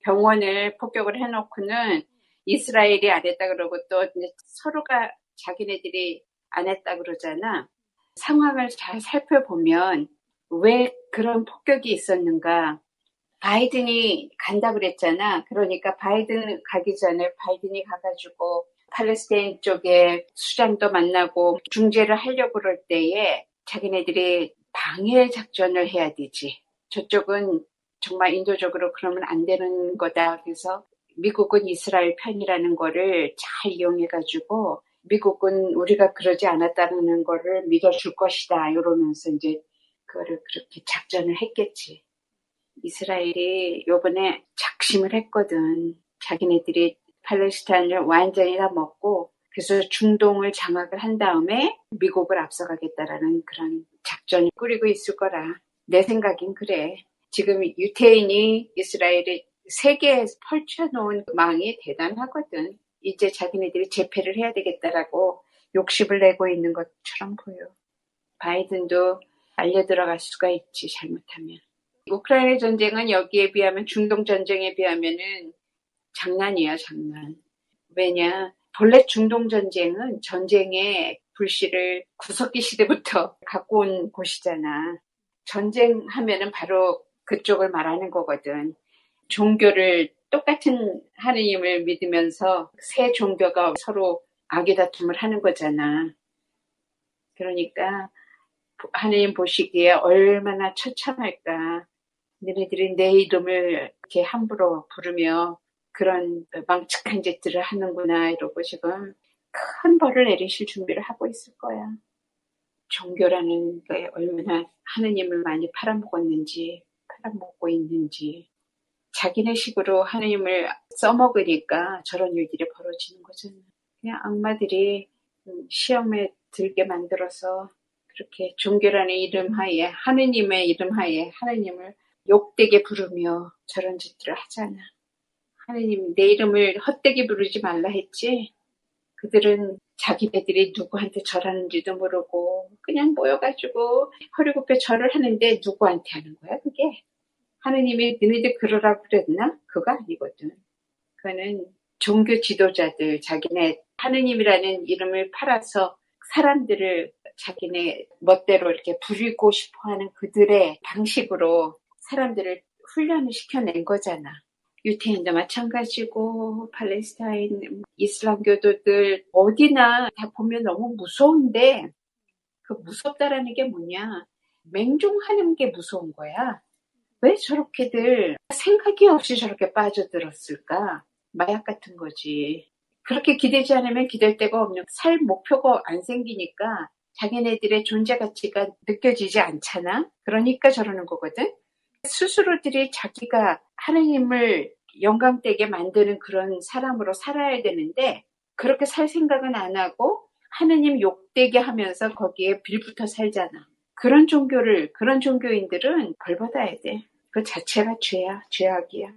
병원을 폭격을 해놓고는 이스라엘이 안 했다 그러고 또 서로가 자기네들이 안 했다 그러잖아. 상황을 잘 살펴보면 왜 그런 폭격이 있었는가? 바이든이 간다 그랬잖아. 그러니까 바이든 가기 전에 바이든이 가가지고 팔레스타인 쪽에 수장도 만나고 중재를 하려고 그럴 때에 자기네들이 방해 작전을 해야 되지. 저쪽은 정말 인도적으로 그러면 안 되는 거다. 그래서 미국은 이스라엘 편이라는 거를 잘 이용해가지고 미국은 우리가 그러지 않았다는 거를 믿어줄 것이다. 이러면서 이제 그거를 그렇게 작전을 했겠지. 이스라엘이 요번에 작심을 했거든. 자기네들이 팔레스타인을 완전히 다 먹고 그래서 중동을 장악을 한 다음에 미국을 앞서가겠다라는 그런 작전을 꾸리고 있을 거라. 내 생각엔 그래. 지금 유태인이 이스라엘의 세계에 펼쳐놓은 망이 대단하거든. 이제 자기네들이 재패를 해야 되겠다라고 욕심을 내고 있는 것처럼 보여. 바이든도 알려 들어갈 수가 있지, 잘못하면. 우크라이나 전쟁은 여기에 비하면 중동 전쟁에 비하면은 장난이야, 장난. 왜냐? 본래 중동 전쟁은 전쟁의 불씨를 구석기 시대부터 갖고 온 곳이잖아. 전쟁하면은 바로 그쪽을 말하는 거거든. 종교를 똑같은 하느님을 믿으면서 새 종교가 서로 악의 다툼을 하는 거잖아. 그러니까 하느님 보시기에 얼마나 처참할까. 너네들이 내 이름을 이렇게 함부로 부르며 그런 망측한 짓들을 하는구나 이러고 지금 큰 벌을 내리실 준비를 하고 있을 거야. 종교라는 게 얼마나 하느님을 많이 팔아먹었는지 팔아먹고 있는지 자기네 식으로 하느님을 써먹으니까 저런 일들이 벌어지는 거잖아. 그냥 악마들이 시험에 들게 만들어서 그렇게 종교라는 이름 하에 하느님의 이름 하에 하느님을 욕되게 부르며 저런 짓들을 하잖아. 하느님 내 이름을 헛되게 부르지 말라 했지. 그들은 자기네들이 누구한테 절하는지도 모르고 그냥 모여가지고 허리 굽혀 절을 하는데 누구한테 하는 거야 그게? 하느님이 너희들 그러라고 그랬나? 그거 아니거든. 그거는 종교 지도자들 자기네 하느님이라는 이름을 팔아서 사람들을 자기네 멋대로 이렇게 부리고 싶어 하는 그들의 방식으로 사람들을 훈련을 시켜낸 거잖아. 유태인도 마찬가지고 팔레스타인 이슬람교도들 어디나 다 보면 너무 무서운데 그 무섭다라는 게 뭐냐 맹종하는 게 무서운 거야. 왜 저렇게들 생각이 없이 저렇게 빠져들었을까? 마약 같은 거지. 그렇게 기대지 않으면 기댈 데가 없는 살 목표가 안 생기니까 자기네들의 존재 가치가 느껴지지 않잖아. 그러니까 저러는 거거든. 스스로들이 자기가 하느님을 영광되게 만드는 그런 사람으로 살아야 되는데 그렇게 살 생각은 안 하고 하느님 욕되게 하면서 거기에 빌붙어 살잖아. 그런 종교를 그런 종교인들은 벌 받아야 돼. 그 자체가 죄야, 죄악이야.